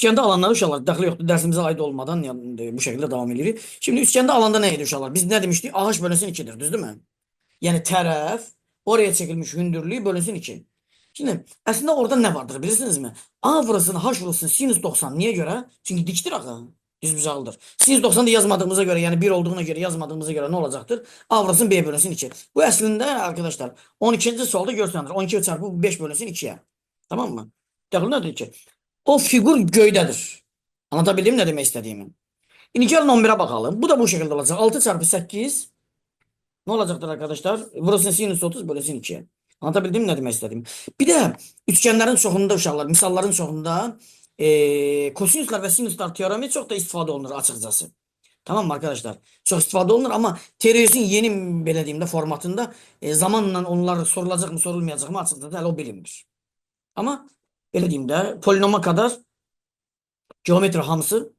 üçgende alanlar uşaqlar daxil yoxdur. Dərsimizə aid olmadan yəni, bu şəkildə davam edirik. Şimdi üçgende alanda ne idi uşaqlar? Biz ne demiştik? AH bölünsün 2'dir, düzdür mü? Yani tərəf oraya çekilmiş hündürlüğü bölünsün 2. Şimdi aslında orada ne vardır bilirsiniz mi? A vurulsun, H vurulsun, sinüs 90. Niye göre? Çünkü diktir axı. Düz bucaqlıdır. Sinüs 90 da yazmadığımıza göre yani 1 olduğuna göre yazmadığımıza göre ne olacaktır? A vurulsun B bölünsün 2. Bu aslında arkadaşlar 12. solda görsənir. 12 çarpı 5 bölünsün 2'ye. Tamam mı? Dəxil nədir ki? O figur göydədir. Anlatabildim ne demek istediğimi? İndi gəlin 11'e bakalım. Bu da bu şekilde olacak. 6 çarpı 8 ne olacaktır arkadaşlar? Burası sinüs 30 bölünsün 2'ye. Anlatabildim ne demek istediğimi? Bir de üçgenlerin çoxunda uşaqlar, misalların çoxunda e, kosinüslər və sinüslər teoremi çox da istifadə olunur açıkçası. Tamam mı arkadaşlar? Çok istifadə olunur ama teorisin yeni belə formatında e, zamanla onlar sorulacaq mı, sorulmayacaq mı açıkçası hələ o bilinmir. Ama də polinoma kadar geometri hamısı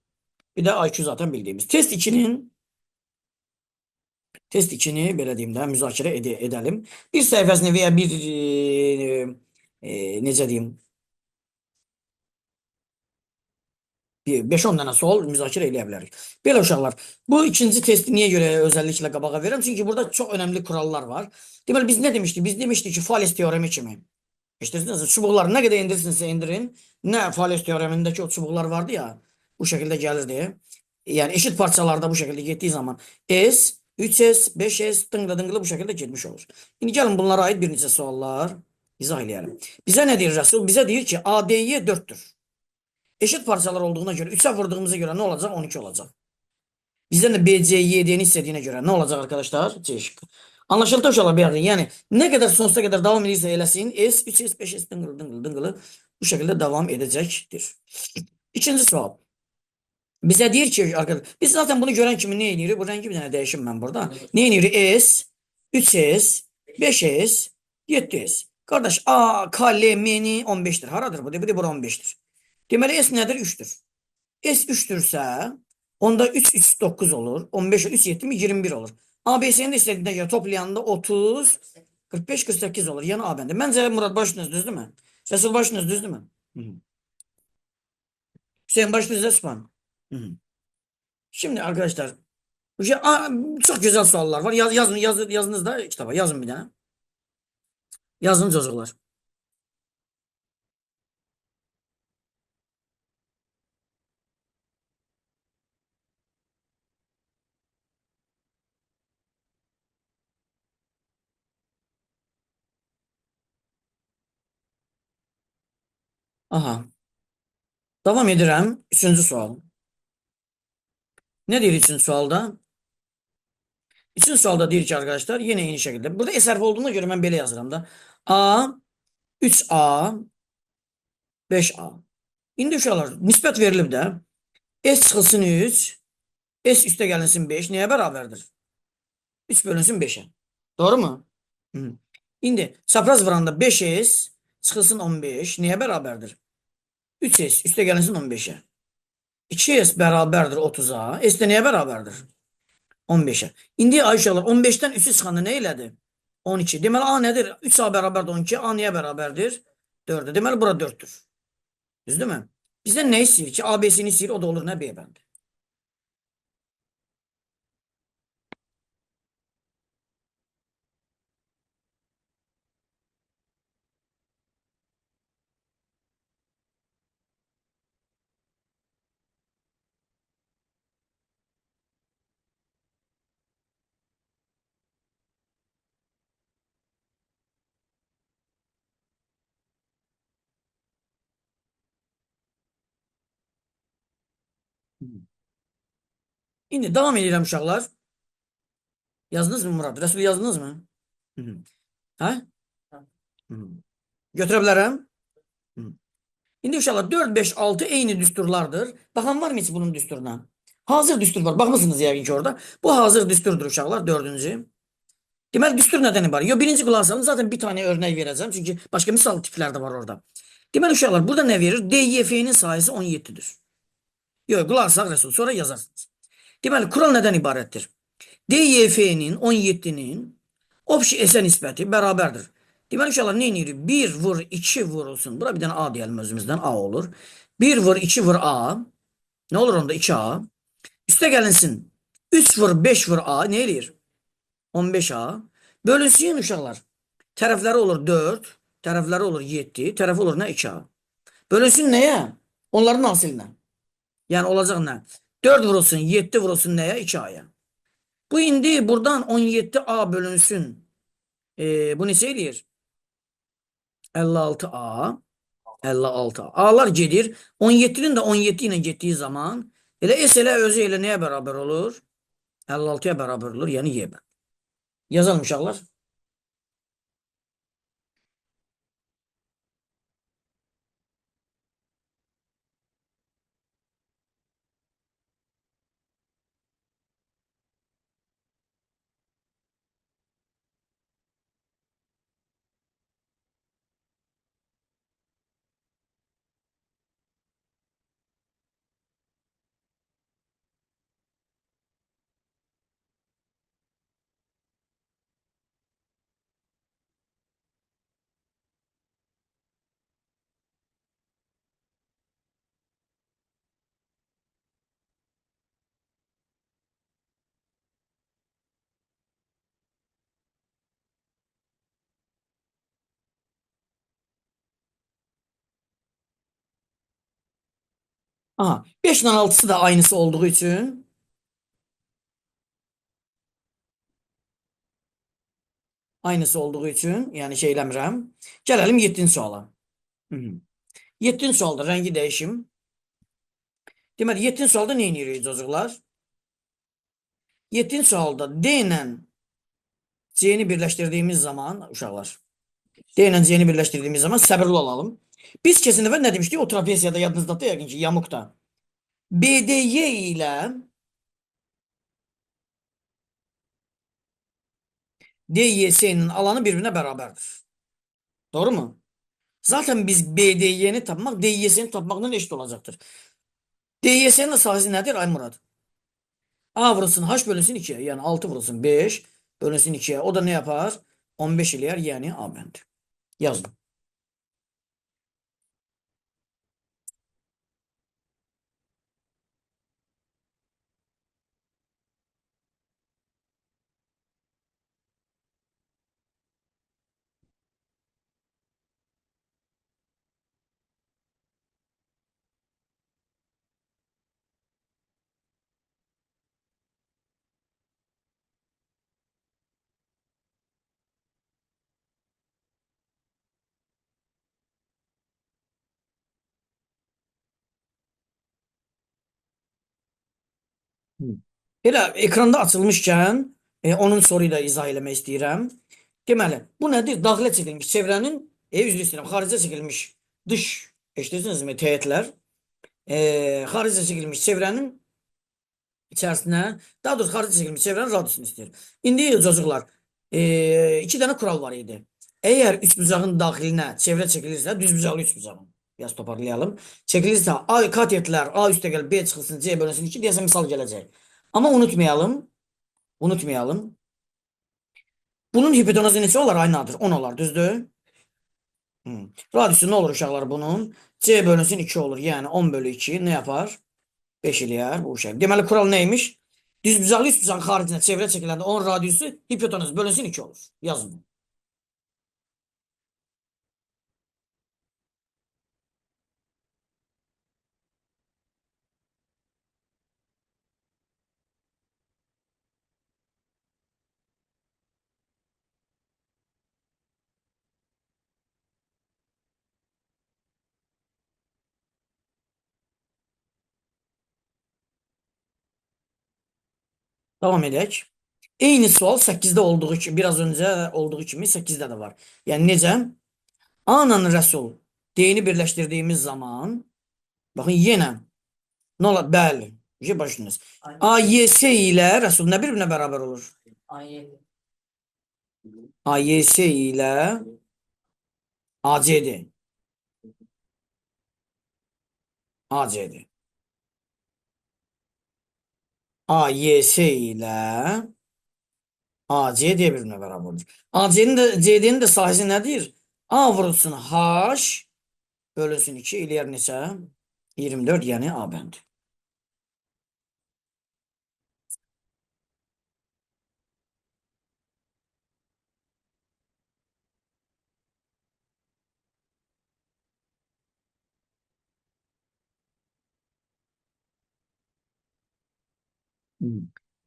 bir de IQ zaten bildiğimiz. Test 2'nin Test 2'ni belə deyim də müzakirə ede edelim. Bir səhifəsini veya bir e, e, necə deyim bir 5-10 dənə sual müzakirə eləyə bilərik. Belə uşaqlar, bu ikinci testi niyə görə özəlliklə qabağa verirəm? Çünki burada çox önəmli kurallar var. Deməli biz nə demişdik? Biz demişdik ki, Fales teoremi kimi. İşte çubuqları nə qədər endirsinizsə endirin. Nə Fales teoremindəki o çubuqlar vardı ya, bu şəkildə gəlirdi. Yəni eşit parçalarda bu şəkildə getdiyi zaman S, 3S, 5S dıngıla dıngıla bu şəkildə getmiş olur. İndi gəlin bunlara aid bir neçə suallar izah eləyəlim. Bizə nə deyir Rəsul? Bizə deyir ki, ADY 4'tür. Eşit parçalar olduğuna göre 3'e vurduğumuza göre ne olacak? 12 olacak. Bizden de BCYD'ni istediğine göre ne olacak arkadaşlar? C. Anlaşıldı uşaqlar bir yerden. Yani ne kadar sonsuza kadar devam edirsə eləsin S, 3S, 5S dıngılı dıngılı dıngılı bu şekilde devam edecektir. İkinci sual. Bize deyir ki arkadaşlar biz zaten bunu gören kimi ne edirik? Bu rengi bir tane değişim ben burada. Ne edirik? S, 3S, 5S, 7S. Kardeş A, K, L, M'ni 15'tir. Haradır bu? Bu de bura 15'tir. Deməli S nədir? 3'tür. S 3'türsə onda 3 3 9 olur. 15 3 7 21 olur. ABS'nin de istediğine göre toplayanda 30 45 48 olur. Yani A bende. Bence Murat başınız düz değil mi? Resul başınız düz değil mi? Hı -hı. Hüseyin başınız Esman. Hı -hı. Şimdi arkadaşlar şey, çok güzel sorular var. Yaz, yazın, yaz, yazınız da kitaba yazın bir tane. Yazın çocuklar. Aha. Devam edirəm. Üçüncü sual. Ne deyir üçüncü sualda? Üçüncü sualda deyir ki arkadaşlar yine aynı şekilde. Burada eser olduğuna göre ben belə yazıram da. A 3A 5A. İndi uşaqlar nisbət verilib də. S çıxılsın 3. S üstə gəlinsin 5. Nəyə bərabərdir? 3 bölünsün 5'e. Doğru mu? Hı. İndi çapraz vuranda 5S çıxılsın 15. Nəyə bərabərdir? 3S üstə gəlinsin 15'e. 2S bərabərdir 30'a. S də nəyə bərabərdir? 15'e. İndi Ayşələr 15'dən 3'ü çıxanda nə elədi? 12. Deməli A nədir? 3A bərabərdir 12. A nəyə bərabərdir? 4'e. Deməli bura 4'tür. Düzdür mü? Bizdən nə istəyir ki? AB'sini istəyir. O da olur nə B bəndi. İndi devam edirəm uşaqlar. Yazdınız mı Murat? Resul yazdınız mı? Hı -hı. -hı. Götürə bilərəm? Hı -hı. İndi uşaqlar 4, 5, 6 eyni düsturlardır. Baxan var mı hiç bunun düsturuna? Hazır düstur var. Baxmısınız yəqin ki orada. Bu hazır düsturdur uşaqlar. Dördüncü. Deməli düstur nədən ibarət? Yo birinci qulaq. Zaten bir tane örnek verəcəm. Çünki başqa misal tiplər də var orada. Deməli uşaqlar burada nə verir? DYF'nin sayısı 17'dir. Yok asaq Resul. Sonra yazarsınız. Deməli kural nədən ibarətdir? DYF'nin 17'nin obşi S nisbəti bərabərdir. Deməli uşaqlar nə edirik? 1 vur 2 vurulsun. Bura bir dənə A deyəlim özümüzdən. A olur. 1 vur 2 vur A. Nə olur onda 2A. Üstə gəlinsin. 3 vur 5 vur A. Nə eləyir? 15A. Bölünsün uşaqlar. Tərəfləri olur 4. Tərəfləri olur 7. Tərəfi olur nə 2A. Bölünsün nəyə? Onların hasilinə. Yəni olacaq nə? 4 vurulsun 7 vurulsun nəyə? 2A'ya. Bu indi buradan 17A bölünsün. E, bu neçə eləyir? 56A. 56A. A'lar gedir. 17'nin de 17 ile gittiği zaman elə S elə özü elə nəyə bərabər olur? 56'ya bərabər olur. Yəni Y. Yazalım uşaqlar. Aha. 5 ile 6'sı da aynısı olduğu için aynısı olduğu için yani şey eləmirəm. Gelelim 7. suala. Hı -hı. 7. sualda rəngi dəyişim. Deməli 7. sualda nə edirik çocuklar? 7. sualda D ilə C'ni birləşdirdiyimiz zaman uşaqlar D ilə C'ni birləşdirdiyimiz zaman səbirli olalım. Biz kesin dəfə nə demişdik? O trapeziyada yadınızdadır yəqin ki, yamukda. BDY ile DYS'nin alanı birbirine beraberdir. Doğru mu? Zaten biz BDY'ni tapmak DYS'ni tapmakla eşit olacaktır. DYS'nin sahası nedir Ay Murat? A vurulsun H bölünsün 2'ye. Yani 6 vurulsun 5 bölünsün 2'ye. O da ne yapar? 15 iler yani A bendi. Yazdım. Elə ekranda açılmışkən e, onun soruyu da izah eləmək istəyirəm. Deməli, bu nədir? Daxilə çəkilmiş çevrənin, e, üzr istəyirəm, xaricə çəkilmiş dış, eşidirsinizmi, teğetlər. E, xaricə çəkilmiş çevrənin içərisinə, daha doğrusu xaricə çəkilmiş çevrənin radiusunu istəyir. İndi çocuklar, e, iki dənə kural var idi. Əgər üçbucağın daxilinə çevrə çəkilirsə, düzbucaqlı üçbucağın. Biraz toparlayalım. Çəkilirsə A katetlər A üstə gəl B çıxılsın C bölünsün 2 deyəsən misal gələcək. Ama unutmayalım. Unutmayalım. Bunun hipotenuzu neçə olar? Aynıdır. 10 olar. Düzdür? Hmm. Radiusu ne olur uşaqlar bunun? C bölünsün 2 olur. Yani 10 bölü 2 ne yapar? 5 eləyər bu şey. Deməli kural neymiş? Düzbucaqlı üstbucağın xaricinə çevrə çəkiləndə onun radiusu hipotenuzu bölünsün 2 olur. Yazın. Devam edək. Eyni sual 8'de olduğu kimi, biraz önce olduğu kimi 8'de de var. Yani necə? Ananı Rəsul D-ni birləşdirdiyimiz zaman baxın yenə nə olar? Bəli. Bir başınız. AYS ilə Rəsul nə bir-birinə bərabər olur? AYS ilə ACD. ACD. AYS ile AC diye birbirine beraberdir. AC'nin de CD'nin de sahisi nedir? A vurulsun H bölünsün 2 iler neçə? 24 yani A bəndi.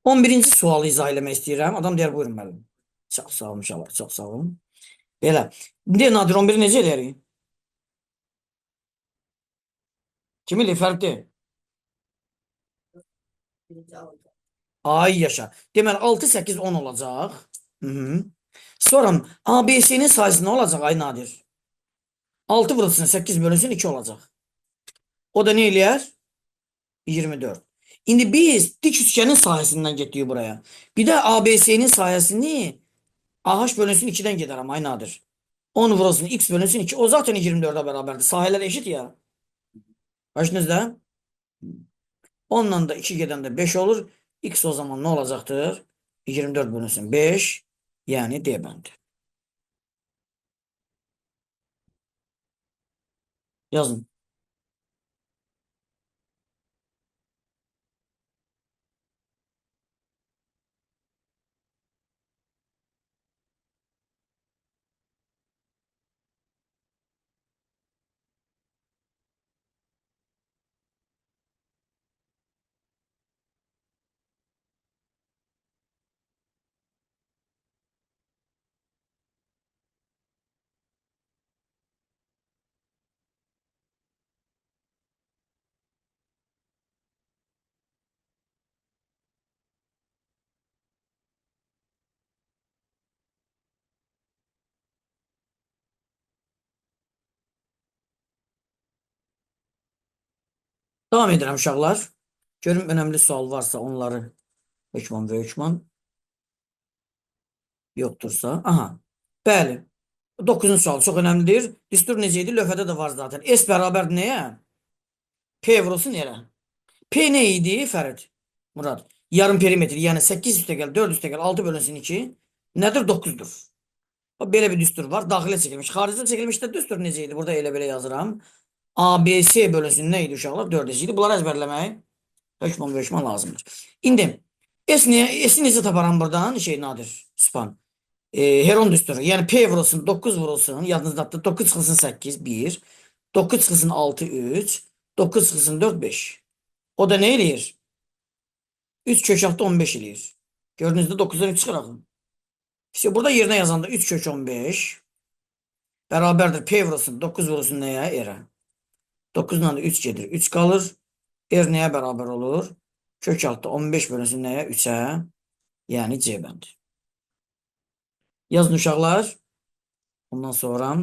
11-ci sualı izah eləmək istəyirəm. Adam deyər, buyurun müəllim. Çox sağ olun inşallah, çox sağ olun. Belə. İndi Nadir 11-i necə eləyərik? Kimi ilə fərqli? Ay yaşa. Deməli 6, 8, 10 olacaq. Hı -hı. Sonra ABC'nin sayısı nə olacaq ay Nadir? 6 vurulsun 8 bölünsün 2 olacaq. O da ne eləyər? 24. İndi biz dik üçgenin sayəsindən getdik buraya. Bir də ABC'nin sayəsini AH bölünsün 2-dən gedərəm ay Nadir. 10 vurulsun x bölünsün 2. O zaten 24'e beraberdi. Sahələr eşit ya. Başınızda. Ondan da 2 geden de 5 olur. X o zaman ne olacaktır? 24 bölünsün 5. Yani D bendi. Yazın. Devam edelim uşaqlar. Görüm önemli sual varsa onları hökman ve hökman yoktursa. Aha. Bəli. 9. sual çok önemlidir. Düstur necəydi? Lövhədə də var zaten. S bərabər nəyə? P vurulsun yerə. P ne idi Ferit? Murat. Yarım perimetr yani 8 üstə gəl, 4 üstə gəl, 6 bölünsün 2. Nədir? 9'dur. Belə bir düstur var. Daxilə çəkilmiş. Xaricdə çəkilmiş də düstur necəydi? Burada elə belə yazıram. ABC bölünsün neydi uşaqlar? 4 idi. Bunları əzbərləmək hökman və hökman lazımdır. İndi S ne, S'i necə taparam buradan? Şey nadir. Span. E, Heron düsturu. Yani P vurulsun 9 vurulsun. Yadınızda 9 çıxılsın 8 1. 9 çıxılsın 6 3. 9 çıxılsın 4 5. O da ne eləyir? 3 kök altı 15 eləyir. Gördüğünüzde 9'dan 3 çıxıraqım. İşte burada yerine yazanda 3 kök 15 beraberdir. P vurulsun 9 vurulsun neye? Erə. 9'dan da 3 gedir. 3 kalır. R neye beraber olur? Kök altı 15 bölünsün neye? 3'e. Yani C bəndi. Yazın uşaqlar. Ondan sonra